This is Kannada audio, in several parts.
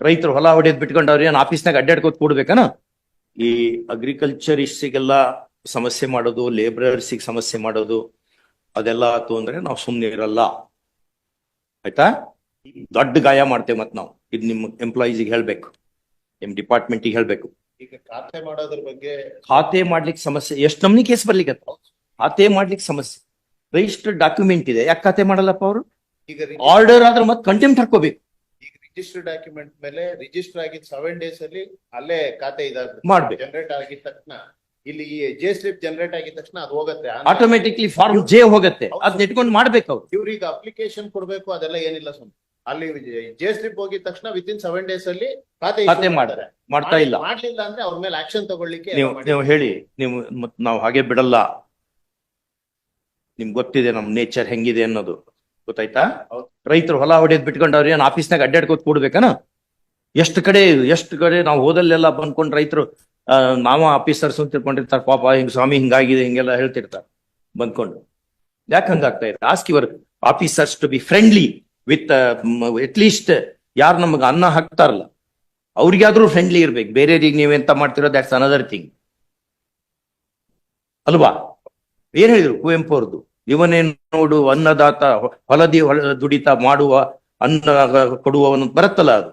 ರೈತರು ಹೊಲ ಹೊಡೆದ್ ಬಿಟ್ಕೊಂಡು ಅವ್ರು ಏನ್ ಆಫೀಸ್ನಾಗ ಅಡ್ಡಾಡ್ಕೋತ್ ಕೂಡ್ಬೇಕನ? ಈ ಅಗ್ರಿಕಲ್ಚರ್ ಅಗ್ರಿಕಲ್ಚರಿಸ್ಟಿಗೆಲ್ಲ ಸಮಸ್ಯೆ ಮಾಡೋದು ಲೇಬರರ್ಸಿಗೆ ಸಮಸ್ಯೆ ಮಾಡೋದು ಅದೆಲ್ಲ ಆತು ಅಂದ್ರೆ ನಾವು ಸುಮ್ನೆ ಇರಲ್ಲ. ಆಯ್ತಾ? ದೊಡ್ಡ ಗಾಯ ಮಾಡ್ತೇವೆ ಮತ್ ನಾವು. ಇದು ನಿಮ್ ಎಂಪ್ಲಾಯೀಸಿಗೆ ಹೇಳ್ಬೇಕು. ನಿಮ್ ಡಿಪಾರ್ಟ್ಮೆಂಟಿಗೆ ಹೇಳ್ಬೇಕು. ಈಗ ಖಾತೆ ಮಾಡೋದ್ರ ಬಗ್ಗೆ ಖಾತೆ ಮಾಡ್ಲಿಕ್ಕೆ ಸಮಸ್ಯೆ ಎಷ್ಟು ನಮ್ನಿ ಕೇಸ್ ಬರ್ಲಿಕ್ಕೆ ಖಾತೆ ಮಾಡ್ಲಿಕ್ಕೆ ಸಮಸ್ಯೆ. ರಿಜಿಸ್ಟರ್ಡ್ ಡಾಕ್ಯುಮೆಂಟ್ ಇದೆ. ಯಾಕೆ ಖಾತೆ ಮಾಡಲ್ಲಪ್ಪ ಅವರು? ಈಗ ಆರ್ಡರ್ ಆದ್ರೆ ಮತ್ತೆ ಕಂಟೆಂಪ್ಟ್ ಹಾಕೋಬೇಕು ರಿಜಿಸ್ಟರ್ ಡಾಕ್ಯುಮೆಂಟ್ ಮೇಲೆ ರಿಜಿಸ್ಟರ್ ಆಗಿದ್ ಸೆವೆನ್ ಡೇಸ್ ಅಲ್ಲಿ ಅಲ್ಲೇ ಖಾತೆ ಇದಾಗುತ್ತೆ ಮಾಡ್ಬೇಕು. ಜನರೇಟ್ ಆಗಿದ ತಕ್ಷಣ ಇಲ್ಲಿ ಈ ಜೆ ಸ್ಲಿಪ್ ಜನರೇಟ್ ಆಗಿದ ತಕ್ಷಣ ಅದು ಹೋಗುತ್ತೆ. ಆಟೋಮೆಟಿಕ್ಲಿ ಫಾರ್ಮ್ ಜೆ ಹೋಗುತ್ತೆ. ಅದನ್ನ ಇಟ್ಕೊಂಡು ಮಾಡ್ಬೇಕು ಅವ್ರು. ಇವ್ರಿಗೆ ಅಪ್ಲಿಕೇಶನ್ ಕೊಡ್ಬೇಕು ಅದೆಲ್ಲ ಏನಿಲ್ಲ ಸುಮ್ಮನೆ ಅಲ್ಲಿ ಜೆ ಸ್ಲಿಪ್ ಹೋಗಿದ ತಕ್ಷಣ ವಿತ್ ಇನ್ ಸೆವೆನ್ ಡೇಸ್ ಅಲ್ಲಿ ಖಾತೆ ಖಾತೆ issue ಮಾಡ್ತಾರೆ. ಮಾಡ್ತಾ ಇಲ್ಲ. ಮಾಡ್ಲಿಲ್ಲ ಅಂದ್ರೆ ಅವ್ರ ಮೇಲೆ ಆಕ್ಷನ್ ತಗೊಳ್ಳಿಕ್ಕೆ ನೀವು ನೀವು ಹೇಳಿ ನೀವು ಮತ್ ನಾವು ಹಾಗೆ ಬಿಡಲ್ಲ. ನಿಮ್ಗೆ ಗೊತ್ತಿದೆ ನಮ್ ನೇಚರ್ ಹೆಂಗಿದೆ ಅನ್ನೋದು. ಗೊತ್ತಾಯ್ತಾ. ರೈತರು ಹೊಲ ಹೊಡೆದ್ ಬಿಟ್ಕೊಂಡವ್ರಿ ನಾನು ಏನ್ ಆಫೀಸ್ನಾಗ ಅಡ್ಡಾಡ್ಕೋತ್ ಕೂಡ್ಬೇಕನ? ಎಷ್ಟು ಕಡೆ ಎಷ್ಟು ಕಡೆ ನಾವು ಹೋದಲ್ಲೆಲ್ಲ ಬಂದ್ಕೊಂಡು ರೈತರು ನಾವ ಆಫೀಸರ್ಸ್ ಅಂತ ತಿಳ್ಕೊಂಡಿರ್ತಾರೆ ಪಾಪ ಹಿಂಗ್ ಸ್ವಾಮಿ ಹಿಂಗಾಗಿದೆ ಹಿಂಗೆಲ್ಲ ಹೇಳ್ತಿರ್ತಾರೆ ಬಂದ್ಕೊಂಡು. ಯಾಕೆ ಹಂಗಾಗ್ತಾ ಇದೆ? Ask your officers to be friendly with at least ಯಾರು ನಮಗೆ ಅನ್ನ ಹಾಕ್ತಾರಲ್ಲ ಅವ್ರಿಗಾದ್ರೂ ಫ್ರೆಂಡ್ಲಿ ಇರ್ಬೇಕು. ಬೇರೆಯವ್ರಿಗೆ ಎಂತ ಮಾಡ್ತಿರೋ ದಟ್ಸ್ ಅನದರ್ ಥಿಂಗ್ ಅಲ್ವಾ? ಏನ್ ಹೇಳಿದ್ರು ಕುವೆಂಪು ಅವ್ರದ್ದು ಇವನೇ ನೋಡು ಅನ್ನದಾತ ಹೊಲದಿ ಹೊಲ ದುಡಿತ ಮಾಡುವ ಅನ್ನ ಕೊಡುವವನು ಬರತ್ತಲ್ಲ ಅದು.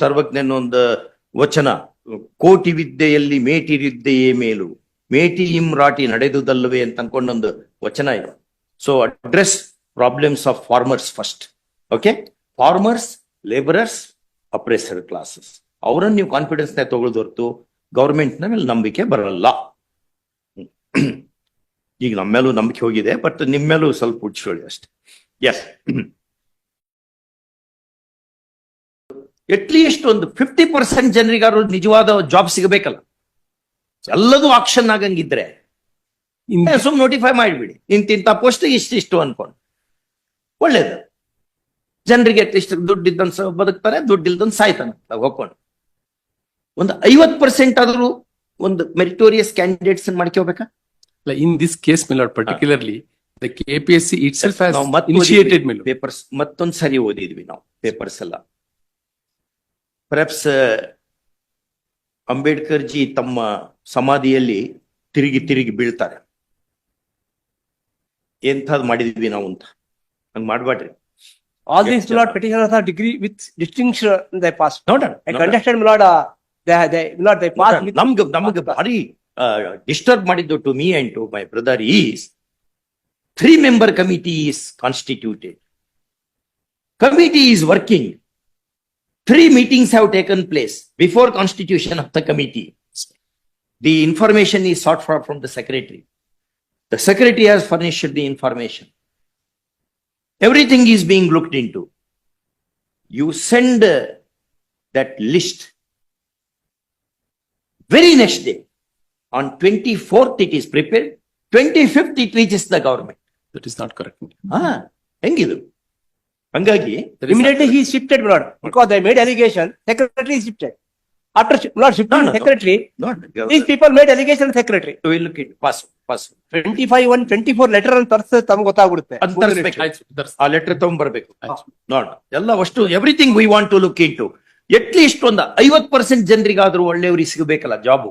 ಸರ್ವಜ್ಞನ ಒಂದು ವಚನ ಕೋಟಿ ವಿದ್ಯೆಯಲ್ಲಿ ಮೇಟಿ ವಿದ್ಯೆಯೇ ಮೇಲು. ಮೇಟಿ ಇಮ್ರಾಟಿ ರಾಟಿ ನಡೆದುದಲ್ಲವೇ ಅಂತ ಅನ್ಕೊಂಡೊಂದು ವಚನ ಇದೆ. So address problems of farmers first okay farmers labourers oppressor classes ಅವರನ್ನು ನೀವು ಕಾನ್ಫಿಡೆನ್ಸ್ನ ತಗೊಳ್ದು ಹೊರತು ಗೌರ್ಮೆಂಟ್ನ ಮೇಲೆ ನಂಬಿಕೆ ಬರಲ್ಲ. ಈಗ ನಮ್ಮ ಮೇಲೂ ನಂಬಿಕೆ ಹೋಗಿದೆ ಬಟ್ ನಿಮ್ಮ ಮೇಲೂ ಸ್ವಲ್ಪ ಉಡ್ಸ್ಕೊಳ್ಳಿ ಅಷ್ಟೇ. ಎಸ್ ಅಟ್ಲೀಸ್ಟ್ ಒಂದು ಫಿಫ್ಟಿ ಪರ್ಸೆಂಟ್ ಜನರಿಗಾರು ನಿಜವಾದ ಜಾಬ್ ಸಿಗಬೇಕಲ್ಲ. ಎಲ್ಲದೂ ಆಕ್ಷನ್ ಆಗಂಗಿದ್ರೆ ಸುಮ್ ನೋಟಿಫೈ ಮಾಡಿಬಿಡಿ. ಇಂತಿಂತ ಪೋಸ್ಟ್ ಇಷ್ಟಿಷ್ಟು ಅನ್ಕೊಂಡು. ಒಳ್ಳೇದು. ಜನರಿಗೆ ಅಟ್ಲೀಸ್ಟ್ ದುಡ್ಡು ಇದ್ದ ಬದುಕ್ತಾರೆ ದುಡ್ಡಿಲ್ದನ್ ಸಾಯ್ತಾನೆ. ಅತ್ಲಾಗ್ ಹೋಗ್ಕೊಂಡು. ಒಂದು ಐವತ್ ಪರ್ಸೆಂಟ್ ಆದ್ರೂ ಒಂದು ಮೆರಿಟೋರಿಯಸ್ ಕ್ಯಾಂಡಿಡೇಟ್ಸ್ ಮಾಡ್ಕೋಬೇಕಾ in this case mail particularly the K P S C it papers ಮತ್ತೊಂದ್ ಸರಿ ಓದಿದ್ವಿ ನಾವು ಪೇಪರ್ಸ್ ಎಲ್ಲಾ. ಪ್ರಾಪ್ಸ್ ಅಂಬೇಡ್ಕರ್ ಜಿ ತಮ್ಮ ಸಮಾಧಿಯಲ್ಲಿ ತಿರುಗಿ ತಿರುಗಿ ಬೀಳ್ತಾರೆ. ಎಂಥದ್ ಮಾಡಿದ್ವಿ ನಾವು ಅಂತ. ಹಂಗ್ ಮಾಡ್ಬಾಡ್ರಿ. All these milord petition of degree with distinction they pass ನೋಡ್ I can understand milord they milord they pass ನಮ್ಗೆ ನಮ್ಗೆ ಭಾರಿ ಡಿಸ್ಟರ್ಬ್ ಮಾಡಿದ್ದು to me and to my brother is three member committee is constituted committee is working three meetings have taken place before constitution of the committee the information is sought for from the secretary the secretary has furnished the information everything is being looked into. You send uh, that list very next day. On twenty-fourth, it is prepared. Twenty-fifth, it reaches the government. That is not correct. ಹಾ ಹೆಂಗಿದು ಹಂಗಾಗಿ That is not Immediately correct. he is shifted, my lord, because they made allegation, secretary is shifted. After, shi- my lord, shifted no, no. secretary, not these people made allegation secretary. we look at pass pass Twenty-five, one, twenty-four letter ಅಂತ ತರ್ಸ ತಮ್ಗೆ ಗೊತ್ತಾಗ್ಬಿಡುತ್ತೆ. ಅದ್ ತರಿಸ್ಬೇಕು ಆಯ್ತು, that's- ಆ ಲೆಟರ್ ತಗೊಂಡ್ಬರ್ಬೇಕು ಆಯ್ತು. ನೋಡ ಎಲ್ಲ ಅಷ್ಟು everything we want to look in to at least ಒಂದು ಐವತ್ percent ಜನರಿಗಾದ್ರೂ ಒಳ್ಳೆಯವ್ರಿಗೆ ಸಿಗಬೇಕಲ್ಲ job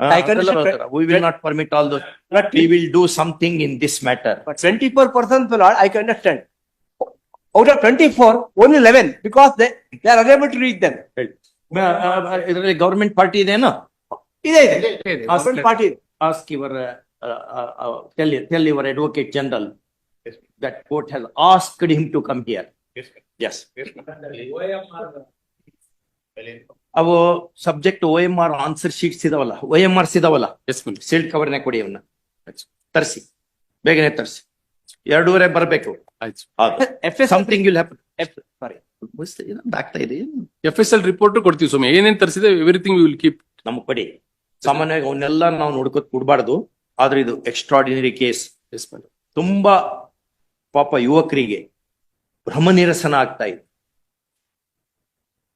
I can- we will not permit all those But we will do something in this matter but twenty-four percent, my lord, I can understand. Out of twenty-four, only eleven, because they, they are unable to reach them. ಇದರಲ್ಲಿ ಗವರ್ಮೆಂಟ್ ಪಾರ್ಟಿ ಇದೇನೋ ಇದೆ ಇದೆ. Okay, Government party ಇದೆ. Ask your tell tell your advocate general that court has asked him to come here yes ಅವು subject O M R answer sheets ಇದಾವಲ್ಲ ಓ ಎಂ ಆರ್ಸ್ ಇದಾವಲ್ಲ ನೇ ಸೀಲ್ಡ್ ಕವರ್ನ ಕೊಡಿ ಅವನ್ನ ತರಿಸಿ. ಬೇಗನೆ ತರಿಸಿ. ಎರಡೂವರೆ ಬರಬೇಕು. F S something will happen sorry ಆಗ್ತಾ ಇದೆ ಎಫ್एसएल ರಿಪೋರ್ಟ್ ಕೊಡ್ತೀವಿ ಸುಮ್ಮನೆ ಏನೇನ್ ತರಿಸಿದೆ ಎವ್ರಿಥಿಂಗ್ ವಿಲ್ ಕೀಪ್ ನಮ್ಗೆ ಕೊಡಿ. ಸಾಮಾನ್ಯವಾಗಿ ಅವನ್ನೆಲ್ಲ ನಾವು ನೋಡ್ಕೊತ್ ಕೊಡ್ಬಾರ್ದು. ಆದ್ರೆ ಇದು ಎಕ್ಸ್ಟ್ರಾಡಿನರಿ ಕೇಸ್ ಎಸ್ ತುಂಬಾ ಪಾಪ ಯುವಕರಿಗೆ ಭ್ರಮ ನಿರಸನ ಆಗ್ತಾ ಇದೆ.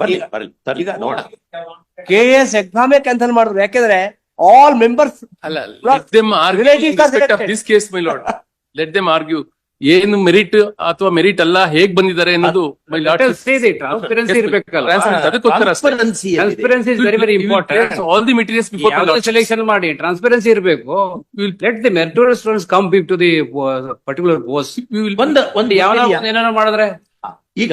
ಬರ್ಲಿ ಬರ್ಲಿ ತರ್ಲಿ ಈಗ ನೋಡ ಕೆ ಎಸ್ ಎಕ್ಸಾಮೇ ಕ್ಯಾನ್ಸಲ್ ಮಾಡಿದ್ರು. ಯಾಕೆಂದ್ರೆ ಆಲ್ ಮೆಂಬರ್ಸ್ ಅಲ್ಲ Lord, let them argue relatives are selected. This case my lord let them argue ಏನು ಮೆರಿಟ್ ಅಥವಾ ಮೆರಿಟ್ ಅಲ್ಲ ಹೇಗ್ ಬಂದಿದ್ದಾರೆ ಅನ್ನೋದು ಮೈ ಲಾರ್ಡ್ ಟ್ರಾನ್ಸ್ಪರೆನ್ಸಿ ಇರ್ಬೇಕಲ್ಲ. ಅದಕ್ಕೋಸ್ಕರ ಅಷ್ಟೇ. Transparency ಇದೆ. Transparency is very very important all the materials before selection ಮಾಡಿ ಟ್ರಾನ್ಸ್ಪರೆನ್ಸಿ ಇರಬೇಕು. Let the meritorious students come big to the particular post will ಒಂದು ಯಾವ ಯಾವ ಏನಾರ ಮಾಡಿದ್ರೆ? ಈಗ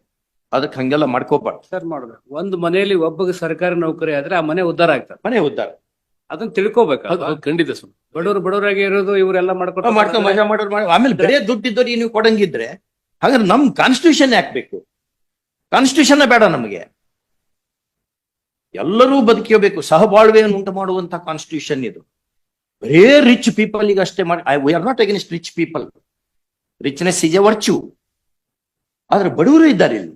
ಅದಕ್ಕೆ ಹಂಗೆಲ್ಲ ಮಾಡ್ಕೋಬಾರ್ದು. ಸರ್ ಮಾಡ್ಬೇಕು ಒಂದು ಮನೆಯಲ್ಲಿ ಒಬ್ಬ ಸರ್ಕಾರಿ ನೌಕರಿ ಆದ್ರೆ ಆ ಮನೆ ಉದ್ಧಾರ ಆಗ್ತದೆ. ಮನೆ ಉದ್ದಾರ ಅದನ್ನ ತಿಳ್ಕೋಬೇಕು. ಖಂಡಿತ ಸುಮ್ ಬಡವರು ಬಡವರಾಗಿ ಇರೋದು ಇವರೆಲ್ಲ ಮಾಡ್ಕೊಂಡು ಮಾಡ್ಕೊಂಡು ಮಜಾ ಮಾಡೋರು ಮಾಡಿ ಆಮೇಲೆ ಬರೇ ದುಡ್ಡಿದ್ದವ್ರಿಗೆ ನೀವು ಕೊಡಂಗಿದ್ರೆ ಹಾಗಾದ್ರೆ ನಮ್ ಕಾನ್ಸ್ಟಿಟ್ಯೂಷನ್ ಹಾಕ್ಬೇಕು ಕಾನ್ಸ್ಟಿಟ್ಯೂಷನ್ ಬೇಡ ನಮಗೆ. ಎಲ್ಲರೂ ಬದುಕಬೇಕು ಸಹಬಾಳ್ವೆಯನ್ನು ಉಂಟು ಮಾಡುವಂತ ಕಾನ್ಸ್ಟಿಟ್ಯೂಷನ್ ಇದು. ಬರೇ ರಿಚ್ ಪೀಪಲ್ ಈಗ ಅಷ್ಟೇ ಮಾಡಿ we are not against rich people richness is a virtue ಆದ್ರೆ ಬಡವರು ಇದ್ದಾರೆ ಇಲ್ಲಿ.